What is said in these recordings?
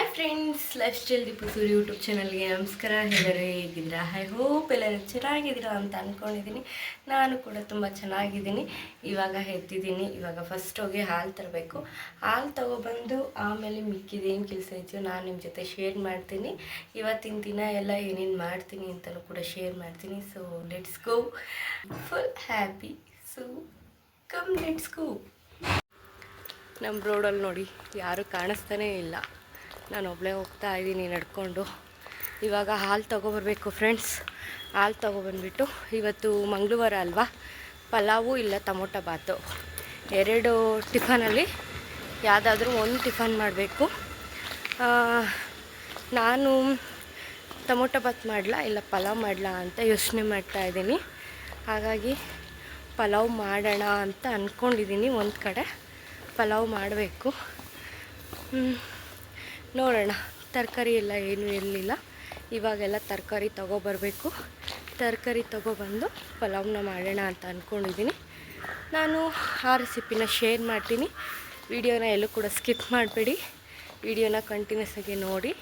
Hi friends lifestyle Deepu Suri YouTube ಚಾನಲ್ಗೆ ನಮಸ್ಕಾರ. ಎಲ್ಲರೂ ಹೇಗಿದ್ದೀರಾ? ಹೈ ಹೋಪ್ ಎಲ್ಲರೂ ಚೆನ್ನಾಗಿದ್ದೀರಾ ಅಂತ ಅಂದ್ಕೊಂಡಿದ್ದೀನಿ ನಾನು ಕೂಡ ತುಂಬ ಚೆನ್ನಾಗಿದ್ದೀನಿ. ಇವಾಗ ಎದ್ದಿದ್ದೀನಿ. ಇವಾಗ ಫಸ್ಟ್ ಹೋಗಿ ಹಾಲು ತರಬೇಕು. ಹಾಲು ತೊಗೊಬಂದು ಆಮೇಲೆ ಮಿಕ್ಕಿದೇನು ಕೆಲಸ ಇದೆಯೋ ನಾನು ನಿಮ್ಮ ಜೊತೆ ಶೇರ್ ಮಾಡ್ತೀನಿ. ಇವತ್ತಿನ ದಿನ ಎಲ್ಲ ಏನೇನು ಮಾಡ್ತೀನಿ ಅಂತಲೂ ಕೂಡ ಶೇರ್ ಮಾಡ್ತೀನಿ. So let's go full happy so come let's go ನಮ್ಮ ರೋಡಲ್ಲಿ ನೋಡಿ, ಯಾರೂ ಕಾಣಿಸ್ತಾನೇ ಇಲ್ಲ. ನಾನು ಒಬ್ಬಳೇ ಹೋಗ್ತಾ ಇದ್ದೀನಿ, ನಡ್ಕೊಂಡು. ಇವಾಗ ಹಾಲು ತೊಗೊಬರ್ಬೇಕು ಫ್ರೆಂಡ್ಸ್ ಹಾಲು ತೊಗೊಬಂದ್ಬಿಟ್ಟು ಇವತ್ತು ಮಂಗಳವಾರ ಅಲ್ವಾ? ಪಲಾವು ಇಲ್ಲ ಟೊಮೊಟೊ ಬಾತು. ಎರಡು ಟಿಫನಲ್ಲಿ ಯಾವುದಾದ್ರೂ ಒಂದು ಟಿಫನ್ ಮಾಡಬೇಕು. ನಾನು ಟೊಮೊಟೊ ಬಾತ್ ಮಾಡಲಾ ಇಲ್ಲ ಪಲಾವ್ ಮಾಡಲಾ ಅಂತ ಯೋಚನೆ ಮಾಡ್ತಾ ಇದ್ದೀನಿ. ಹಾಗಾಗಿ ಪಲಾವ್ ಮಾಡೋಣ ಅಂತ ಅಂದ್ಕೊಂಡಿದ್ದೀನಿ ಒಂದು ಕಡೆ. ಪಲಾವ್ ಮಾಡಬೇಕು. ನೋಡೋಣ. ತರಕಾರಿ ಎಲ್ಲ ಏನು ಇರಲಿಲ್ಲ. ಇವಾಗೆಲ್ಲ ತರಕಾರಿ ತೊಗೊಬರಬೇಕು. ತರಕಾರಿ ತೊಗೊಬಂದು ಪಲಾವ್ನ ಮಾಡೋಣ ಅಂತ ಅಂದ್ಕೊಂಡಿದ್ದೀನಿ ನಾನು ಆ ರೆಸಿಪಿನ ಶೇರ್ ಮಾಡ್ತೀನಿ. ವಿಡಿಯೋನ ಎಲ್ಲೂ ಕೂಡ ಸ್ಕಿಪ್ ಮಾಡಬೇಡಿ. ವಿಡಿಯೋನ ಕಂಟಿನ್ಯೂಸ್ ಆಗಿ ನೋಡಿ.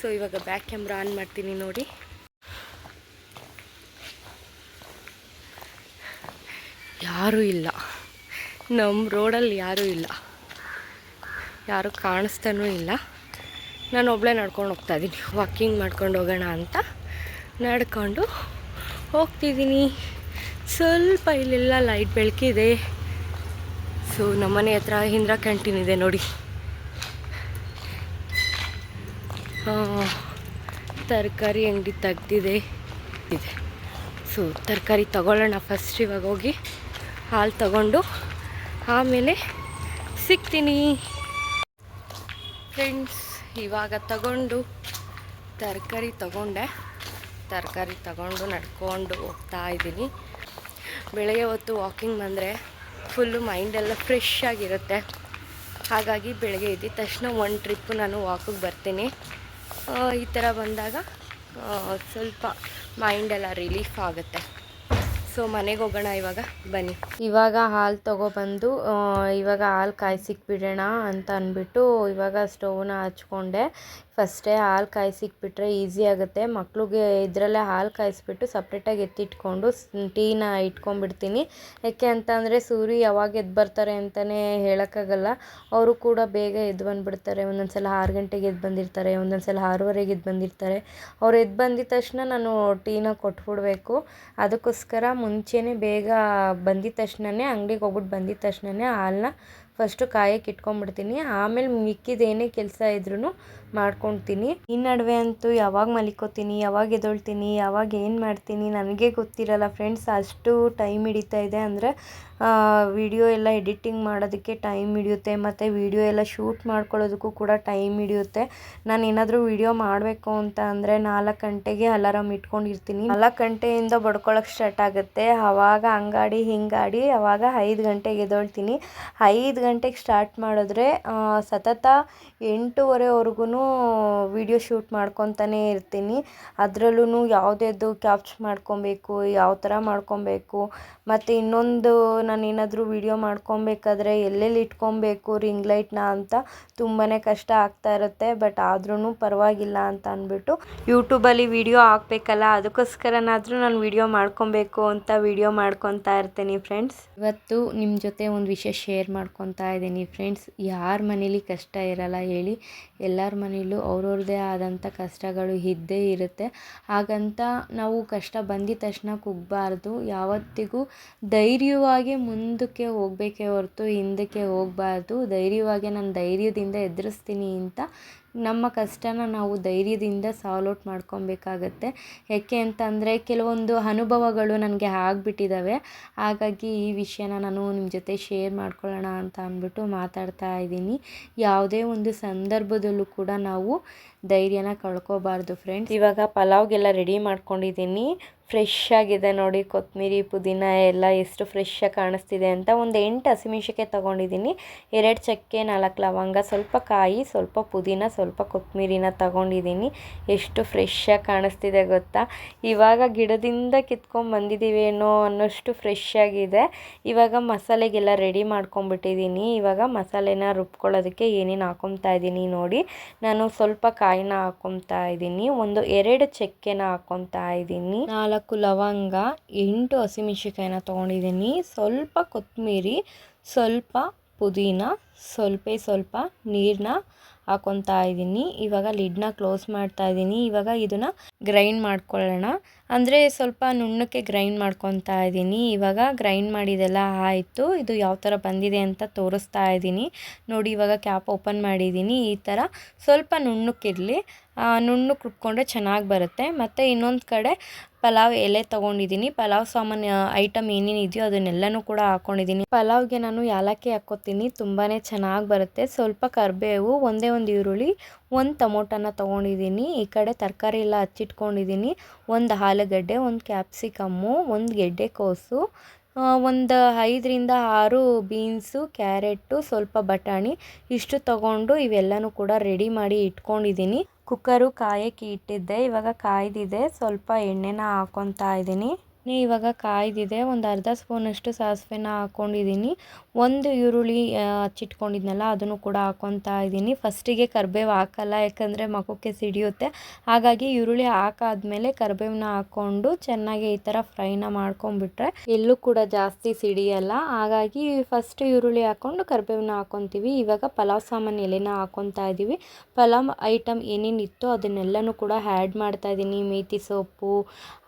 ಸೊ ಇವಾಗ ಬ್ಯಾಕ್ ಕ್ಯಾಮ್ರಾ ಆನ್ ಮಾಡ್ತೀನಿ ನೋಡಿ. ಯಾರೂ ಇಲ್ಲ. ನಮ್ಮ ರೋಡಲ್ಲಿ ಯಾರೂ ಇಲ್ಲ. ಯಾರೂ ಕಾಣಿಸ್ತಾನೂ ಇಲ್ಲ. ನಾನು ಒಬ್ಬಳೇ ನಡ್ಕೊಂಡು ಹೋಗ್ತಾ ಇದ್ದೀನಿ ವಾಕಿಂಗ್ ಮಾಡ್ಕೊಂಡು ಹೋಗೋಣ ಅಂತ ನಡ್ಕೊಂಡು ಹೋಗ್ತಿದ್ದೀನಿ ಸ್ವಲ್ಪ ಇಲ್ಲೆಲ್ಲ ಲೈಟ್ ಬೆಳಕಿದೆ. ಸೊ ನಮ್ಮನೆ ಹತ್ರ ಹಿಂದ್ರ ಕ್ಯಾಂಟೀನ್ ಇದೆ ನೋಡಿ. ತರಕಾರಿ ಅಂಗಡಿ ತೆಗ್ದಿದೆ. ಇದೆ. ಸೊ ತರಕಾರಿ ತಗೊಳ್ಳೋಣ ಫಸ್ಟ್ ಇವಾಗ ಹೋಗಿ. ಹಾಲು ತಗೊಂಡು ಆಮೇಲೆ ಸಿಗ್ತೀನಿ. ಫ್ರೆಂಡ್ಸ್ ಇವಾಗ ತಗೊಂಡು, ತರಕಾರಿ ತಗೊಂಡೆ. ತರಕಾರಿ ತಗೊಂಡು, ನಡ್ಕೊಂಡು ಹೋಗ್ತಾ ಇದ್ದೀನಿ. ಬೆಳಗ್ಗೆ ಹೊತ್ತು ವಾಕಿಂಗ್ ಬಂದರೆ ಫುಲ್ಲು ಮೈಂಡೆಲ್ಲ ಫ್ರೆಶ್ ಆಗಿರುತ್ತೆ. ಹಾಗಾಗಿ ಬೆಳಗ್ಗೆ ಎದ್ದಿದ ತಕ್ಷಣ ಒಂದು ಟ್ರಿಪ್ಪು ನಾನು ವಾಕಿಗೆ ಬರ್ತೀನಿ. ಈ ಥರ ಬಂದಾಗ ಸ್ವಲ್ಪ ಮೈಂಡೆಲ್ಲ ರಿಲೀಫ್ ಆಗುತ್ತೆ. ಸೊ ಮನೆಗೆ ಹೋಗೋಣ ಇವಾಗ. ಬನ್ನಿ. ಇವಾಗ ಹಾಲು ತೊಗೊಬಂದು ಇವಾಗ ಹಾಲು ಕಾಯಿಸಿಕ್ಬಿಡೋಣ ಅಂತ ಅಂದ್ಬಿಟ್ಟು ಇವಾಗ ಸ್ಟೌವ್ನ ಹಚ್ಕೊಂಡೆ. ಫಸ್ಟೇ ಹಾಲು ಕಾಯಿಸಿಕ್ಬಿಟ್ರೆ ಈಸಿ ಆಗುತ್ತೆ. ಮಕ್ಳಿಗೆ ಇದರಲ್ಲೇ ಹಾಲು ಕಾಯಿಸ್ಬಿಟ್ಟು ಸಪ್ರೇಟಾಗಿ ಎತ್ತಿಟ್ಕೊಂಡು ಟೀನ ಇಟ್ಕೊಂಡ್ಬಿಡ್ತೀನಿ ಯಾಕೆ ಅಂತ ಅಂದರೆ ಸೂರಿ ಯಾವಾಗ ಎದ್ದು ಬರ್ತಾರೆ ಅಂತಲೇ ಹೇಳೋಕ್ಕಾಗಲ್ಲ. ಅವರು ಕೂಡ ಬೇಗ ಎದ್ದು ಬಂದುಬಿಡ್ತಾರೆ. ಒಂದೊಂದು ಸಲ ಆರು ಗಂಟೆಗೆ ಎದ್ದು ಬಂದಿರ್ತಾರೆ ಒಂದೊಂದು ಸಲ ಆರೂವರೆಗೆ ಎದ್ದು ಬಂದಿರ್ತಾರೆ. ಅವ್ರು ಎದ್ದು ಬಂದಿದ ತಕ್ಷಣ ನಾನು ಟೀನ ಕೊಟ್ಬಿಡ್ಬೇಕು. ಅದಕ್ಕೋಸ್ಕರ ಮುಂಚೆನೇ ಬೇಗ ಬಂದಿದ ತಕ್ಷಣನೇ, ಅಂಗಡಿಗೆ ಹೋಗ್ಬಿಟ್ಟು ಬಂದಿದ ತಕ್ಷಣನೇ ಹಾಲನ್ನ ಫಸ್ಟು ಕಾಯಕ್ಕೆ ಇಟ್ಕೊಂಡ್ಬಿಡ್ತೀನಿ ಆಮೇಲೆ ಮಿಕ್ಕಿದ ಏನೇ ಕೆಲಸ ಇದ್ರೂ ಮಾಡ್ಕೊತೀನಿ. ಈ ನಡುವೆ ಅಂತೂ ಯಾವಾಗ ಮಲಿಕೋತೀನಿ, ಯಾವಾಗ ಎದ್ದೊಳ್ತೀನಿ ಯಾವಾಗ ಏನು ಮಾಡ್ತೀನಿ ನನಗೆ ಗೊತ್ತಿರಲ್ಲ ಫ್ರೆಂಡ್ಸ್. ಅಷ್ಟು ಟೈಮ್ ಹಿಡಿತಾ ಇದೆ ಅಂದರೆ ವಿಡಿಯೋ ಎಲ್ಲ ಎಡಿಟಿಂಗ್ ಮಾಡೋದಕ್ಕೆ ಟೈಮ್ ಹಿಡಿಯುತ್ತೆ, ಮತ್ತು ವಿಡಿಯೋ ಎಲ್ಲ ಶೂಟ್ ಮಾಡ್ಕೊಳ್ಳೋದಕ್ಕೂ ಕೂಡ ಟೈಮ್ ಹಿಡಿಯುತ್ತೆ. ನಾನು ಏನಾದರೂ ವಿಡಿಯೋ ಮಾಡಬೇಕು ಅಂತ ಅಂದರೆ ನಾಲ್ಕು ಗಂಟೆಗೆ ಅಲಾರಾಮ್ ಇಟ್ಕೊಂಡಿರ್ತೀನಿ. ನಾಲ್ಕು ಗಂಟೆಯಿಂದ ಬಡ್ಕೊಳಕ್ಕೆ ಸ್ಟಾರ್ಟ್ ಆಗುತ್ತೆ. ಆವಾಗ ಹಂಗಾಡಿ, ಹಿಂಗಾಡಿ ಆವಾಗ ಐದು ಗಂಟೆಗೆ ಎದ್ದೊಳ್ತೀನಿ ಐದು ಗಂಟೆಗೆ ಸ್ಟಾರ್ಟ್ ಮಾಡಿದ್ರೆ ಸತತ ಎಂಟೂವರೆವರೆಗೂ ವಿಡಿಯೋ ಶೂಟ್ ಮಾಡ್ಕೊತಾನೇ ಇರ್ತೀನಿ. ಅದರಲ್ಲೂ ಯಾವುದ್ಯಾವ್ದು ಕ್ಯಾಪ್ಚ್ ಮಾಡ್ಕೊಬೇಕು, ಯಾವ ಥರ ಮಾಡ್ಕೊಬೇಕು, ಮತ್ತು ಇನ್ನೊಂದು ನಾನು ಏನಾದರೂ ವಿಡಿಯೋ ಮಾಡ್ಕೊಬೇಕಾದ್ರೆ ಎಲ್ಲೆಲ್ಲಿ ಇಟ್ಕೊಬೇಕು ರಿಂಗ್ ಲೈಟ್ನ ಅಂತ ತುಂಬಾ ಕಷ್ಟ ಆಗ್ತಾ ಇರುತ್ತೆ. ಬಟ್ ಆದ್ರೂ ಪರವಾಗಿಲ್ಲ ಅಂತ ಅಂದ್ಬಿಟ್ಟು ಯೂಟ್ಯೂಬಲ್ಲಿ ವಿಡಿಯೋ ಹಾಕ್ಬೇಕಲ್ಲ, ಅದಕ್ಕೋಸ್ಕರನಾದರೂ ನಾನು ವಿಡಿಯೋ ಮಾಡ್ಕೊಬೇಕು ಅಂತ ವಿಡಿಯೋ ಮಾಡ್ಕೊತಾ ಇರ್ತೀನಿ ಫ್ರೆಂಡ್ಸ್ ಇವತ್ತು ನಿಮ್ಮ ಜೊತೆ ಒಂದು ವಿಷಯ ಶೇರ್ ಮಾಡ್ಕೊತಾ ಇದ್ದೀನಿ ಫ್ರೆಂಡ್ಸ್ ಯಾರ ಮನೇಲಿ ಕಷ್ಟ ಇರಲ್ಲ ಹೇಳಿ, ಎಲ್ಲರ ಮನೇಲೂ ಅವ್ರವ್ರದ್ದೇ ಆದಂಥ ಕಷ್ಟಗಳು ಇದ್ದೇ ಇರುತ್ತೆ. ಹಾಗಂತ ನಾವು ಕಷ್ಟ ಬಂದಿದ ತಕ್ಷಣ ಕುಗ್ಬಾರ್ದು. ಯಾವತ್ತಿಗೂ ಧೈರ್ಯವಾಗಿ ಮುಂದಕ್ಕೆ ಹೋಗ್ಬೇಕೇ ಹೊರತು ಹಿಂದಕ್ಕೆ ಹೋಗಬಾರ್ದು. ಧೈರ್ಯವಾಗಿ ನಾನು ಧೈರ್ಯದಿಂದ ಎದುರಿಸ್ತೀನಿ ಅಂತ ನಮ್ಮ ಕಷ್ಟನ ನಾವು ಧೈರ್ಯದಿಂದ ಸಾಲ್ವ್ ಔಟ್ ಮಾಡ್ಕೊಬೇಕಾಗತ್ತೆ. ಯಾಕೆ ಅಂತಂದರೆ ಕೆಲವೊಂದು ಅನುಭವಗಳು ನನಗೆ ಆಗಿಬಿಟ್ಟಿದ್ದಾವೆ ಹಾಗಾಗಿ ಈ ವಿಷಯನ ನಾನು ನಿಮ್ಮ ಜೊತೆ ಶೇರ್ ಮಾಡ್ಕೊಳ್ಳೋಣ ಅಂತ ಅಂದ್ಬಿಟ್ಟು ಮಾತಾಡ್ತಾ ಇದ್ದೀನಿ. ಯಾವುದೇ ಒಂದು ಸಂದರ್ಭದಲ್ಲೂ ಕೂಡ ನಾವು ಧೈರ್ಯನ ಕಳ್ಕೊಬಾರ್ದು ಫ್ರೆಂಡ್ಸ್ ಇವಾಗ ಪಲಾವ್ಗೆಲ್ಲ ರೆಡಿ ಮಾಡ್ಕೊಂಡಿದ್ದೀನಿ. ಫ್ರೆಶ್ ಆಗಿದೆ ನೋಡಿ ಕೊತ್ತಂಬರಿ ಪುದೀನ ಎಲ್ಲ ಎಷ್ಟು ಫ್ರೆಶ್ ಆಗಿ ಕಾಣಿಸ್ತಿದೆ ಅಂತ ಒಂದು ಎಂಟು ಹಸಿಮೆಣ್ಸಿಕಾಯಿ ತೊಗೊಂಡಿದ್ದೀನಿ. ಎರಡು ಚಕ್ಕೆ, ನಾಲ್ಕು ಲವಂಗ, ಸ್ವಲ್ಪ ಕಾಯಿ, ಸ್ವಲ್ಪ ಪುದೀನ, ಸ್ವಲ್ಪ ಕೊತ್ತಂಬರಿನ ತಗೊಂಡಿದ್ದೀನಿ. ಎಷ್ಟು ಫ್ರೆಶ್ ಆಗಿ ಕಾಣಿಸ್ತಿದೆ ಗೊತ್ತಾ? ಇವಾಗ ಗಿಡದಿಂದ ಕಿತ್ಕೊಂಡು ಬಂದಿದ್ದೀವೇನೋ ಅನ್ನೋಷ್ಟು ಫ್ರೆಶ್ ಆಗಿದೆ. ಇವಾಗ ಮಸಾಲೆಗೆಲ್ಲ ರೆಡಿ ಮಾಡ್ಕೊಂಬಿಟ್ಟಿದ್ದೀನಿ ಇವಾಗ ಮಸಾಲೆನ ರುಬ್ಕೊಳ್ಳೋದಕ್ಕೆ ಏನೇನು ಹಾಕೊತಾ ಇದ್ದೀನಿ ನೋಡಿ. ನಾನು ಸ್ವಲ್ಪ ಕಾಯಿನ ಹಾಕೊತಾ ಇದ್ದೀನಿ. ಒಂದು ಎರಡು ಚಕ್ಕೆನ ಹಾಕೊತಾ ಇದ್ದೀನಿ. ನಾಲ್ಕು ಲವಂಗ, ಎಂಟು ಹಸಿಮೆಣ್ಸಿಕಾಯಿನ ತೊಗೊಂಡಿದ್ದೀನಿ. ಸ್ವಲ್ಪ ಕೊತ್ತಂಬರಿ, ಸ್ವಲ್ಪ ಪುದೀನ ಸ್ವಲ್ಪ ಸ್ವಲ್ಪ ನೀರನ್ನ ಹಾಕೊತಾ ಇದ್ದೀನಿ. ಇವಾಗ ಲಿಡ್ನ ಕ್ಲೋಸ್ ಮಾಡ್ತಾ ಇದ್ದೀನಿ. ಇವಾಗ ಇದನ್ನು ಗ್ರೈಂಡ್ ಮಾಡ್ಕೊಳ್ಳೋಣ. ಅಂದರೆ ಸ್ವಲ್ಪ ನುಣ್ಣಕ್ಕೆ ಗ್ರೈಂಡ್ ಮಾಡ್ಕೊತಾ ಇದ್ದೀನಿ. ಇವಾಗ ಗ್ರೈಂಡ್ ಮಾಡಿದೆಲ್ಲ ಆಯಿತು. ಇದು ಯಾವ ಥರ ಬಂದಿದೆ ಅಂತ ತೋರಿಸ್ತಾ ಇದ್ದೀನಿ. ನೋಡಿ, ಇವಾಗ ಕ್ಯಾಪ್ ಓಪನ್ ಮಾಡಿದ್ದೀನಿ. ಈ ಥರ ಸ್ವಲ್ಪ ನುಣ್ಣಕ್ಕಿರಲಿ. ನುಣ್ಣಕ್ಕೆ ರುಬ್ಕೊಂಡ್ರೆ ಚೆನ್ನಾಗಿ ಬರುತ್ತೆ. ಮತ್ತು ಇನ್ನೊಂದು ಕಡೆ ಪಲಾವ್ ಎಲೆ ತೊಗೊಂಡಿದ್ದೀನಿ. ಪಲಾವ್ ಸಾಮಾನ್ಯ ಐಟಮ್ ಏನೇನು ಇದೆಯೋ ಅದನ್ನೆಲ್ಲನೂ ಕೂಡ ಹಾಕ್ಕೊಂಡಿದ್ದೀನಿ ಪಲಾವ್ಗೆ ನಾನು ಯಾಲಕ್ಕಿ ಹಾಕ್ಕೋತೀನಿ. ತುಂಬಾ ಚೆನ್ನಾಗಿ ಬರುತ್ತೆ. ಸ್ವಲ್ಪ ಕರಿಬೇವು, ಒಂದೇ ಒಂದು ಈರುಳ್ಳಿ, ಒಂದು ಟೊಮೊಟೊನ ತೊಗೊಂಡಿದ್ದೀನಿ. ಈ ಕಡೆ ತರಕಾರಿ ಎಲ್ಲ ಹಚ್ಚಿಟ್ಕೊಂಡಿದ್ದೀನಿ. ಒಂದು ಆಲೂಗಡ್ಡೆ, ಒಂದು ಕ್ಯಾಪ್ಸಿಕಮ್ಮು, ಒಂದು ಗೆಡ್ಡೆಕೋಸು ಒಂದು ಐದರಿಂದ ಆರು ಬೀನ್ಸು, ಕ್ಯಾರೆಟು, ಸ್ವಲ್ಪ ಬಟಾಣಿ ಇಷ್ಟು ತಗೊಂಡು ಇವೆಲ್ಲನೂ ಕೂಡ ರೆಡಿ ಮಾಡಿ ಇಟ್ಕೊಂಡಿದ್ದೀನಿ. ಕುಕ್ಕರು ಕಾಯಕ್ಕೆ ಇಟ್ಟಿದ್ದೆ, ಇವಾಗ ಕಾಯ್ದಿದೆ, ಸ್ವಲ್ಪ ಎಣ್ಣೆನ ಹಾಕ್ಕೊತಾ ಇದ್ದೀನಿ. ಇವಾಗ ಕಾಯ್ದಿದೆ. ಒಂದು ಅರ್ಧ ಸ್ಪೂನಷ್ಟು ಸಾಸಿವೆನ ಹಾಕ್ಕೊಂಡಿದ್ದೀನಿ ಒಂದು ಈರುಳ್ಳಿ ಹಚ್ಚಿಟ್ಕೊಂಡಿದ್ನಲ್ಲ, ಅದನ್ನು ಕೂಡ ಹಾಕ್ಕೊತಾ ಇದ್ದೀನಿ ಫಸ್ಟಿಗೆ ಕರಿಬೇವು ಹಾಕಲ್ಲ, ಯಾಕಂದರೆ ಮಗುಕ್ಕೆ ಸಿಡಿಯುತ್ತೆ. ಹಾಗಾಗಿ ಈರುಳ್ಳಿ ಹಾಕಾದ್ಮೇಲೆ ಕರಿಬೇವನ್ನ ಹಾಕ್ಕೊಂಡು ಚೆನ್ನಾಗಿ ಈ ಥರ ಫ್ರೈನ ಮಾಡ್ಕೊಂಡ್ಬಿಟ್ರೆ ಎಲ್ಲೂ ಕೂಡ ಜಾಸ್ತಿ ಸಿಡಿಯಲ್ಲ. ಹಾಗಾಗಿ ಫಸ್ಟ್ ಈರುಳ್ಳಿ ಹಾಕ್ಕೊಂಡು ಕರಿಬೇವನ್ನ ಹಾಕ್ಕೊತೀವಿ ಇವಾಗ ಪಲಾವ್ ಸಾಮಾನು ಎಲೆನ ಹಾಕ್ಕೊತಾ ಇದ್ದೀವಿ ಪಲಾವ್ ಐಟಮ್ ಏನೇನಿತ್ತು ಅದನ್ನೆಲ್ಲನೂ ಕೂಡ ಆ್ಯಡ್ ಮಾಡ್ತಾ ಇದ್ದೀನಿ ಮೇಥಿ ಸೊಪ್ಪು,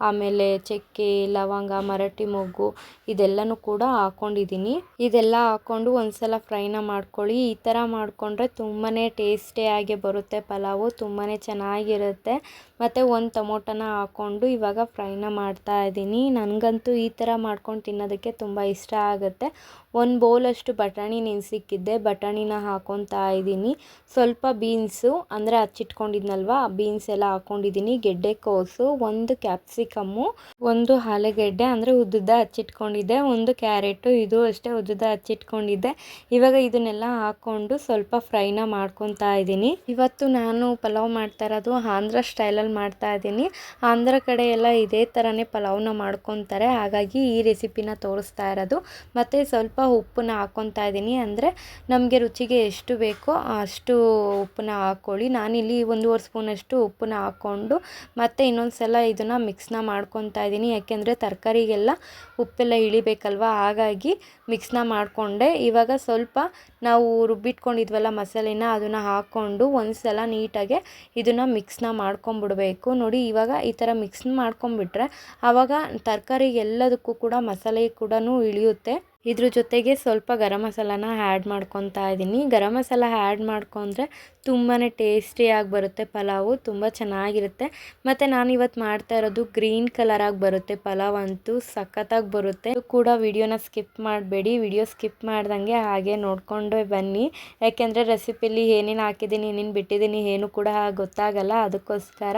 ಆಮೇಲೆ ಚಕ್ಕೆ ಲವಂಗ ಮರಾಠಿ ಮೊಗ್ಗು ಇದೆಲ್ಲನೂ ಕೂಡ ಹಾಕ್ಕೊಂಡಿದ್ದೀನಿ ಇದೆಲ್ಲ ಹಾಕ್ಕೊಂಡು ಒಂದ್ಸಲ ಫ್ರೈನ ಮಾಡ್ಕೊಳ್ಳಿ. ಈ ಥರ ಮಾಡಿಕೊಂಡ್ರೆ ತುಂಬಾ ಟೇಸ್ಟಿಯಾಗಿ ಬರುತ್ತೆ ಪಲಾವು ತುಂಬಾ ಚೆನ್ನಾಗಿರುತ್ತೆ. ಮತ್ತು ಒಂದು ಟೊಮೊಟೊನ ಹಾಕ್ಕೊಂಡು ಇವಾಗ ಫ್ರೈನ ಮಾಡ್ತಾ ಇದ್ದೀನಿ. ನನಗಂತೂ ಈ ಥರ ಮಾಡ್ಕೊಂಡು ತಿನ್ನೋದಕ್ಕೆ ತುಂಬ ಇಷ್ಟ ಆಗುತ್ತೆ. ಒಂದು ಬೌಲಷ್ಟು ಬಟಾಣಿ ನೆನೆಸಿಕ್ಕಿದ್ದೆ ಬಟಾಣಿನ ಹಾಕ್ಕೊತಾ ಇದ್ದೀನಿ. ಸ್ವಲ್ಪ ಬೀನ್ಸು ಅಂದರೆ ಹಚ್ಚಿಟ್ಕೊಂಡಿದ್ನಲ್ವ ಬೀನ್ಸ್ ಎಲ್ಲ ಹಾಕ್ಕೊಂಡಿದ್ದೀನಿ ಗೆಡ್ಡೆಕೋಸು ಒಂದು ಕ್ಯಾಪ್ಸಿಕಮ್ಮು ಒಂದು ಆಲೂಗೆಡ್ಡೆ, ಅಂದರೆ ಉದ್ದುದ್ದ ಹಚ್ಚಿಟ್ಕೊಂಡಿದ್ದೆ. ಒಂದು ಕ್ಯಾರೆಟು, ಇದು ಅಷ್ಟೇ ಉದ್ದುದ್ದ ಹಚ್ಚಿಟ್ಕೊಂಡಿದ್ದೆ. ಇವಾಗ ಇದನ್ನೆಲ್ಲ ಹಾಕ್ಕೊಂಡು ಸ್ವಲ್ಪ ಫ್ರೈನ ಮಾಡ್ಕೊತಾ ಇದ್ದೀನಿ. ಇವತ್ತು ನಾನು ಪಲಾವ್ ಮಾಡ್ತಾ ಇರೋದು ಆಂಧ್ರ ಸ್ಟೈಲಲ್ಲಿ ಮಾಡ್ತಾ ಇದ್ದೀನಿ. ಆಂಧ್ರ ಕಡೆ ಎಲ್ಲ ಇದೇ ಥರನೇ ಪಲಾವ್ನ ಮಾಡ್ಕೊತಾರೆ ಹಾಗಾಗಿ ಈ ರೆಸಿಪಿನ ತೋರಿಸ್ತಾ ಇರೋದು. ಮತ್ತು ಸ್ವಲ್ಪ ಉಪ್ಪನ್ನ ಹಾಕ್ಕೊತಾ ಇದ್ದೀನಿ. ಅಂದರೆ ನಮಗೆ ರುಚಿಗೆ ಎಷ್ಟು ಬೇಕೋ ಅಷ್ಟು ಉಪ್ಪನ್ನ ಹಾಕ್ಕೊಳ್ಳಿ ನಾನಿಲ್ಲಿ ಒಂದೂವರೆ ಸ್ಪೂನಷ್ಟು ಉಪ್ಪನ್ನ ಹಾಕ್ಕೊಂಡು ಮತ್ತು ಇನ್ನೊಂದು ಸಲ ಇದನ್ನು ಮಿಕ್ಸ್ನ ಮಾಡ್ಕೊತಾ ಇದ್ದೀನಿ. ಯಾಕೆಂದರೆ ತರಕಾರಿಗೆಲ್ಲ ಉಪ್ಪೆಲ್ಲ ಇಳಿಬೇಕಲ್ವ? ಹಾಗಾಗಿ ಮಿಕ್ಸ್ನ ಮಾಡಿಕೊಂಡೆ. ಇವಾಗ ಸ್ವಲ್ಪ ನಾವು ರುಬ್ಬಿಟ್ಕೊಂಡಿದ್ವಲ್ಲ ಮಸಾಲೆನ, ಅದನ್ನು ಹಾಕ್ಕೊಂಡು ಒಂದು ಸಲ ನೀಟಾಗೆ ಇದನ್ನು ಮಿಕ್ಸ್ನ ಮಾಡ್ಕೊಂಬಿಡಬೇಕು. ನೋಡಿ, ಇವಾಗ ಈ ಥರ ಮಿಕ್ಸ್ ಮಾಡ್ಕೊಂಬಿಟ್ರೆ ಆವಾಗ ತರಕಾರಿ ಎಲ್ಲದಕ್ಕೂ ಕೂಡ ಮಸಾಲೆ ಕೂಡ ಇಳಿಯುತ್ತೆ. ಇದ್ರ ಜೊತೆಗೆ ಸ್ವಲ್ಪ ಗರಂ ಮಸಾಲಾನ ಆ್ಯಡ್ ಮಾಡ್ಕೊತಾ ಇದ್ದೀನಿ ಗರಂ ಮಸಾಲ ಆ್ಯಡ್ ಮಾಡ್ಕೊಂಡ್ರೆ ತುಂಬಾ ಟೇಸ್ಟಿಯಾಗಿ ಬರುತ್ತೆ ಪಲಾವು, ತುಂಬ ಚೆನ್ನಾಗಿರುತ್ತೆ. ಮತ್ತು ನಾನು ಇವತ್ತು ಮಾಡ್ತಾ ಇರೋದು ಗ್ರೀನ್ ಕಲರಾಗಿ ಬರುತ್ತೆ ಪಲಾವ್ ಅಂತೂ ಸಖತ್ತಾಗಿ ಬರುತ್ತೆ. ಕೂಡ ವಿಡಿಯೋನ ಸ್ಕಿಪ್ ಮಾಡಬೇಡಿ. ವಿಡಿಯೋ ಸ್ಕಿಪ್ ಮಾಡ್ದಂಗೆ ಹಾಗೆ ನೋಡಿಕೊಂಡೇ ಬನ್ನಿ. ಯಾಕೆಂದರೆ ರೆಸಿಪಿಲಿ ಏನೇನು ಹಾಕಿದ್ದೀನಿ, ಏನೇನು ಬಿಟ್ಟಿದ್ದೀನಿ ಏನು ಕೂಡ ಗೊತ್ತಾಗಲ್ಲ. ಅದಕ್ಕೋಸ್ಕರ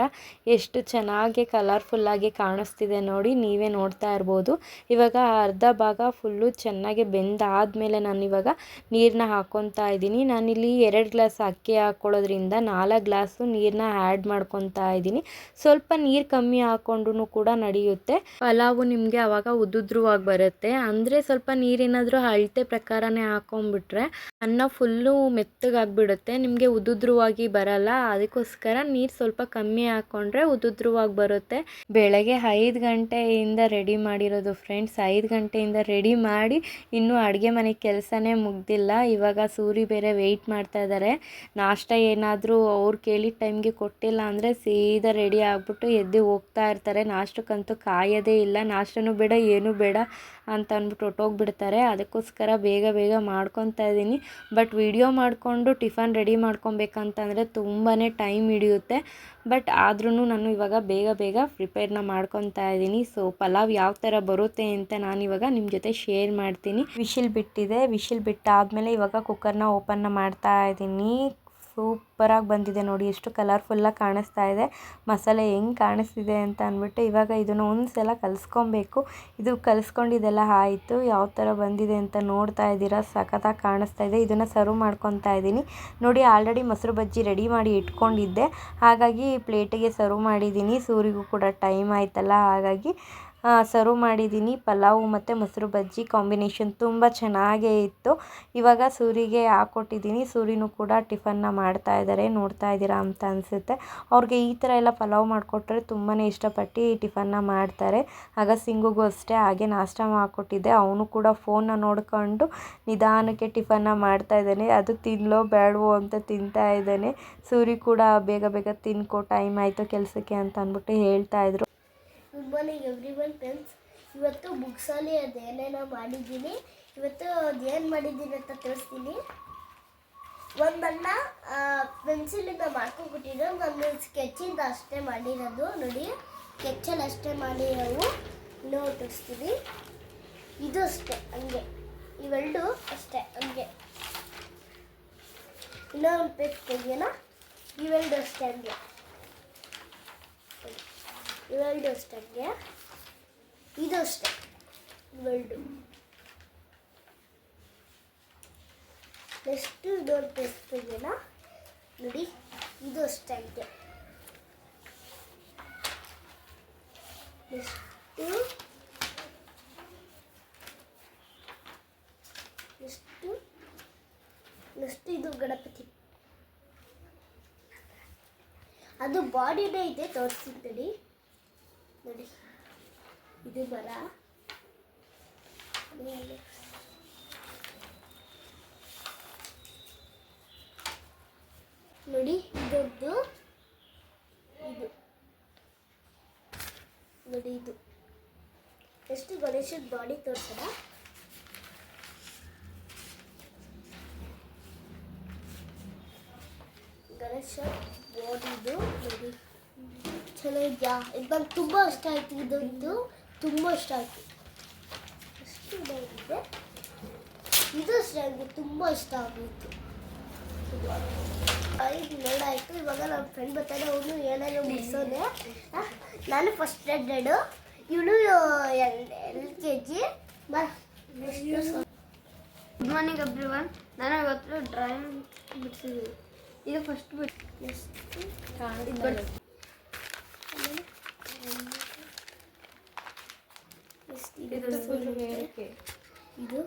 ಎಷ್ಟು ಚೆನ್ನಾಗಿ ಕಲರ್ಫುಲ್ಲಾಗಿ ಕಾಣಿಸ್ತಿದೆ ನೋಡಿ ನೀವೇ ನೋಡ್ತಾ ಇರ್ಬೋದು. ಇವಾಗ ಅರ್ಧ ಭಾಗ ಫುಲ್ಲು ಚೆನ್ನಾಗಿ ಬೆಂದಾದಮೇಲೆ ನಾನು ಇವಾಗ ನೀರನ್ನ ಹಾಕ್ಕೊತಾ ಇದ್ದೀನಿ. ನಾನಿಲ್ಲಿ ಎರಡು ಗ್ಲಾಸ್ ಅಕ್ಕಿ ಹಾಕ್ಕೊಳ್ಳೋದ್ರಿಂದ ನಾಲ್ಕು ಗ್ಲಾಸು ನೀರನ್ನ ಆ್ಯಡ್ ಮಾಡ್ಕೊತಾ ಇದ್ದೀನಿ. ಸ್ವಲ್ಪ ನೀರು ಕಮ್ಮಿ ಹಾಕ್ಕೊಂಡು ಕೂಡ ನಡೆಯುತ್ತೆ. ಪಲಾವು ನಿಮಗೆ ಆವಾಗ ಉದುದ್ರವಾಗಿ ಬರುತ್ತೆ. ಅಂದರೆ ಸ್ವಲ್ಪ ನೀರೇನಾದರೂ ಅಳತೆ ಪ್ರಕಾರನೇ ಹಾಕೊಂಡ್ಬಿಟ್ರೆ ಅನ್ನ ಫುಲ್ಲು ಮೆತ್ತಗಾಗ್ಬಿಡುತ್ತೆ. ನಿಮಗೆ ಉದುದ್ರವಾಗಿ ಬರಲ್ಲ. ಅದಕ್ಕೋಸ್ಕರ ನೀರು ಸ್ವಲ್ಪ ಕಮ್ಮಿ ಹಾಕ್ಕೊಂಡ್ರೆ ಉದುದ್ರವಾಗಿ ಬರುತ್ತೆ. ಬೆಳಗ್ಗೆ ಐದು ಗಂಟೆಯಿಂದ ರೆಡಿ ಮಾಡಿರೋದು ಫ್ರೆಂಡ್ಸ್ ಐದು ಗಂಟೆಯಿಂದ ರೆಡಿ ಮಾಡಿ ಇನ್ನೂ ಅಡುಗೆ ಮನೆ ಕೆಲಸನೇ ಮುಗ್ದಿಲ್ಲ. ಇವಾಗ ಸೂರಿ ಬೇರೆ ವೆಯ್ಟ್ ಮಾಡ್ತಾ ಇದ್ದಾರೆ ನಾಷ್ಟ ಏನಾದರೂ ಅವ್ರು ಕೇಳಿದ ಟೈಮ್ಗೆ ಕೊಟ್ಟಿಲ್ಲ ಅಂದರೆ ಸೀದಾ ರೆಡಿ ಆಗಿಬಿಟ್ಟು ಎದ್ದು ಹೋಗ್ತಾ ಇರ್ತಾರೆ. ನಾಷ್ಟಕ್ಕಂತೂ ಕಾಯೋದೇ ಇಲ್ಲ. ನಾಷ್ಟನೂ ಬೇಡ, ಏನೂ ಬೇಡ. ಅಂತ ಅಂದ್ಬಿಟ್ಟು ಹೊರ್ಟೋಗ್ಬಿಡ್ತಾರೆ ಅದಕ್ಕೋಸ್ಕರ ಬೇಗ ಬೇಗ ಮಾಡ್ಕೊತಾ ಇದ್ದೀನಿ. ಬಟ್ ವಿಡಿಯೋ ಮಾಡಿಕೊಂಡು ಟಿಫನ್ ರೆಡಿ ಮಾಡ್ಕೊಬೇಕಂತಂದರೆ ತುಂಬಾ ಟೈಮ್ ಹಿಡಿಯುತ್ತೆ. ಬಟ್ ಆದ್ರೂ ನಾನು ಇವಾಗ ಬೇಗ ಬೇಗ ಪ್ರಿಪೇರ್ನ ಮಾಡ್ಕೊತಾ ಇದ್ದೀನಿ. ಸೊ ಪಲಾವ್ ಯಾವ ಥರ ಬರುತ್ತೆ ಅಂತ ನಾನು ಇವಾಗ ನಿಮ್ಮ ಜೊತೆ ಶೇರ್ ಮಾಡ್ತೀನಿ. ವಿಶಿಲ್ ಬಿಟ್ಟಿದೆ. ವಿಶಿಲ್ ಬಿಟ್ಟಾದಮೇಲೆ ಇವಾಗ ಕುಕ್ಕರ್ನ ಓಪನ್ನ ಮಾಡ್ತಾ ಇದ್ದೀನಿ. ಸೂಪರಾಗಿ ಬಂದಿದೆ ನೋಡಿ, ಎಷ್ಟು ಕಲರ್ಫುಲ್ಲಾಗಿ ಕಾಣಿಸ್ತಾ ಇದೆ. ಮಸಾಲೆ ಹೆಂಗೆ ಕಾಣಿಸ್ತಿದೆ ಅಂತ ಅಂದ್ಬಿಟ್ಟು ಇವಾಗ ಇದನ್ನು ಒಂದು ಸಲ ಕಲಿಸ್ಕೊಬೇಕು. ಇದು ಕಲಿಸ್ಕೊಂಡಿದ್ದೆಲ್ಲ ಆಯಿತು, ಯಾವ ಥರ ಬಂದಿದೆ ಅಂತ ನೋಡ್ತಾ ಇದ್ದೀರಾ? ಸಖತ್ತಾಗಿ ಕಾಣಿಸ್ತಾ ಇದೆ. ಇದನ್ನು ಸರ್ವ್ ಮಾಡ್ಕೊತಾ ಇದ್ದೀನಿ. ನೋಡಿ ಆಲ್ರೆಡಿ ಮೊಸರು ಬಜ್ಜಿ ರೆಡಿ ಮಾಡಿ ಇಟ್ಕೊಂಡಿದ್ದೆ. ಹಾಗಾಗಿ ಪ್ಲೇಟಿಗೆ ಸರ್ವ್ ಮಾಡಿದ್ದೀನಿ. ಸೂರಿಗೂ ಕೂಡ ಟೈಮ್ ಆಯ್ತಲ್ಲ, ಹಾಗಾಗಿ ಸರ್ವ್ ಮಾಡಿದ್ದೀನಿ. ಪಲಾವು ಮತ್ತು ಮೊಸರು ಬಜ್ಜಿ ಕಾಂಬಿನೇಷನ್ ತುಂಬ ಚೆನ್ನಾಗೇ ಇತ್ತು. ಇವಾಗ ಸೂರಿಗೆ ಹಾಕ್ಕೊಟ್ಟಿದ್ದೀನಿ ಸೂರಿನೂ ಕೂಡ ಟಿಫನ್ನ ಮಾಡ್ತಾ ಇದ್ದಾರೆ ನೋಡ್ತಾ ಇದ್ದೀರಾ ಅಂತ ಅನಿಸುತ್ತೆ. ಅವ್ರಿಗೆ ಈ ಥರ ಎಲ್ಲ ಪಲಾವ್ ಮಾಡಿಕೊಟ್ರೆ ತುಂಬಾ ಇಷ್ಟಪಟ್ಟು ಟಿಫನ್ನ ಮಾಡ್ತಾರೆ. ಆಗ ಸಿಂಗುಗೂ ಅಷ್ಟೇ, ಹಾಗೆ ನಾಷ್ಟ ಮಾಡಿಕೊಟ್ಟಿದ್ದೆ ಅವನು ಕೂಡ ಫೋನ್ನ ನೋಡ್ಕೊಂಡು ನಿಧಾನಕ್ಕೆ ಟಿಫನ್ನ ಮಾಡ್ತಾ ಇದ್ದಾನೆ. ಅದು ತಿನ್ನಲೋ ಬೇಡವೋ ಅಂತ ತಿಂತಾ ಇದ್ದಾನೆ. ಸೂರಿ ಕೂಡ ಬೇಗ ಬೇಗ ತಿನ್ಕೋ, ಟೈಮ್ ಆಯಿತು, ಕೆಲಸಕ್ಕೆ ಅಂತ ಅಂದ್ಬಿಟ್ಟು ಹೇಳ್ತಾ ಇದ್ರು. Good morning everyone friends ಇವತ್ತು ಬುಕ್ಸಲ್ಲಿ ಅದೇನೇನೋ ಮಾಡಿದ್ದೀನಿ. ಇವತ್ತು ಅದೇನು ಮಾಡಿದ್ದೀನಿ ಅಂತ ತೋರಿಸ್ತೀನಿ. ಒಂದನ್ನ ಪೆನ್ಸಿಲಿಂದ ಮಾಡ್ಕೊಂಡ್ಬಿಟ್ಟಿದ್ದು ನಾನು ಸ್ಕೆಚಿಂದ ಅಷ್ಟೇ ಮಾಡಿರೋದು. ನೋಡಿ ಸ್ಕೆಚ್ಚಲ್ಲಿ ಅಷ್ಟೇ ಮಾಡಿರೋವು. ನೋವು ತೋರಿಸ್ತೀನಿ. ಇದು ಅಷ್ಟೇ, ಹಂಗೆ. ಇವೆರಡು ಅಷ್ಟೇ, ಹಂಗೆ. ಇನ್ನೊಂದು ಪೇಜ್ ತೆಗಿಯೋಣ. ಇವೆರಡು ಅಷ್ಟೇ, ಹಂಗೆ. ಇವೆರಡು ಅಷ್ಟೇ ಇದು ಅಷ್ಟೇ ಇವೆರಡು. ನೆಕ್ಸ್ಟ್ ದೊಡ್ಡ ಪೇಸ್ಟ್ ತೆಗಿಯೋಣ ನೋಡಿ ಇದು ಅಷ್ಟೇ ನೆಕ್ಸ್ಟು ನೆಕ್ಸ್ಟು, ನೆಕ್ಸ್ಟ್ ಇದು ಗಣಪತಿ. ಅದು ಬಾಡಿನೇ ಇದೆ, ತೋರಿಸ್ತೀನಿ ನೋಡಿ. ಇದು ಬರ ನೋಡಿ, ಇದೊಂದು ಇದು. ನೋಡಿ ಇದು. ಎಷ್ಟು ಗಣೇಶನ ಬಾಡಿ ತೋರಿಸೋಣ ಗಣೇಶ ಬಾಡಿದು ನೋಡಿ. ಚೆನ್ನಾಗಿದ್ಯಾ? ಇದು ನಂಗೆ ತುಂಬ ಇಷ್ಟ ಆಯಿತು ಇದೊಂದು. ತುಂಬ ಇಷ್ಟ ಆಯಿತು. ಎಷ್ಟು ಇದಾಗಿದೆ ಇದು ಅಷ್ಟೇ ನನಗೆ ತುಂಬ ಇಷ್ಟ ಆಗಿತ್ತು ಇದು ಆಯಿತು. ಇವಾಗ ನಮ್ಮ ಫ್ರೆಂಡ್ ಬರ್ತಾನೆ. ಅವನು ಏನಾದ್ರು ಮುಗಿಸೋದೆ ನಾನು ಫಸ್ಟ್ ಸ್ಟ್ಯಾಂಡರ್ಡು ಇವಳು ಎಲ್ ಕೆ ಜಿ ಬಾ ಗುಡ್ ಮಾರ್ನಿಂಗ್ ಎವ್ರಿ ಒನ್ ನಾನು ಇವತ್ತು ಡ್ರಾಯಿಂಗ್ ಬಿಡಿಸಿದ್ದೀನಿ. ಇದು ಫಸ್ಟ್ ಬಿಟ್ಟು ಇದು ಇದು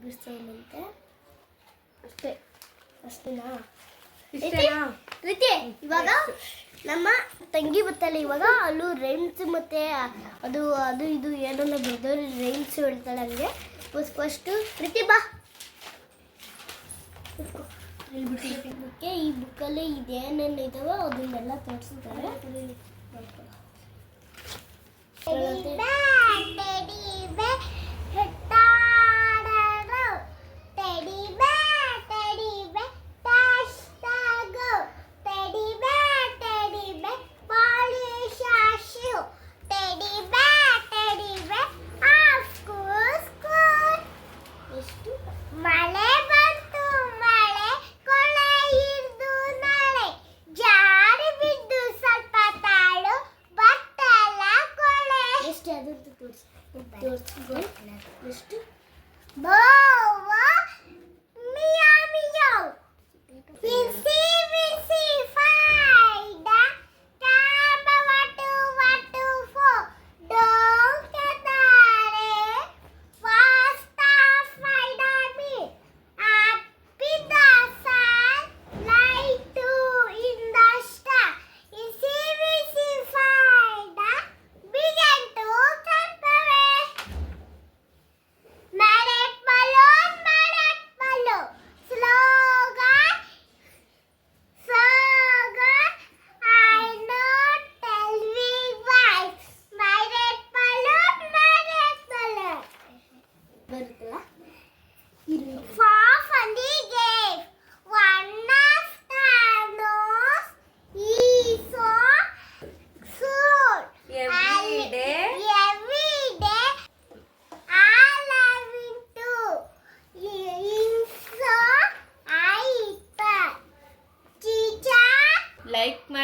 ಬಿಡ್ಸೋಣಂತೆ ಅಷ್ಟೇ. ಅಷ್ಟೇನಾ? ಪ್ರೀತಿ ಇವಾಗ ನಮ್ಮ ತಂಗಿ ಬರ್ತಲ್ಲ ಇವಾಗ ಅಲ್ಲೂ ರೈಮ್ಸ್ ಮತ್ತೆ ಅದು ಅದು ಇದು ಏನನ್ನ ಬರ್ದವ್ರು ರೈಮ್ಸ್ ಹೇಳ್ತಾಳೆ ಹಂಗೆ. ಫಸ್ಟು ಪ್ರೀತಿ ಬಾ. ಈ ಬುಕ್ಕಲ್ಲಿ ಇದೇನೇನು ಇದಾವೋ ಅದನ್ನೆಲ್ಲ ತೋರಿಸಿದ್ದಾರೆ. ಎಷ್ಟು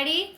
ready?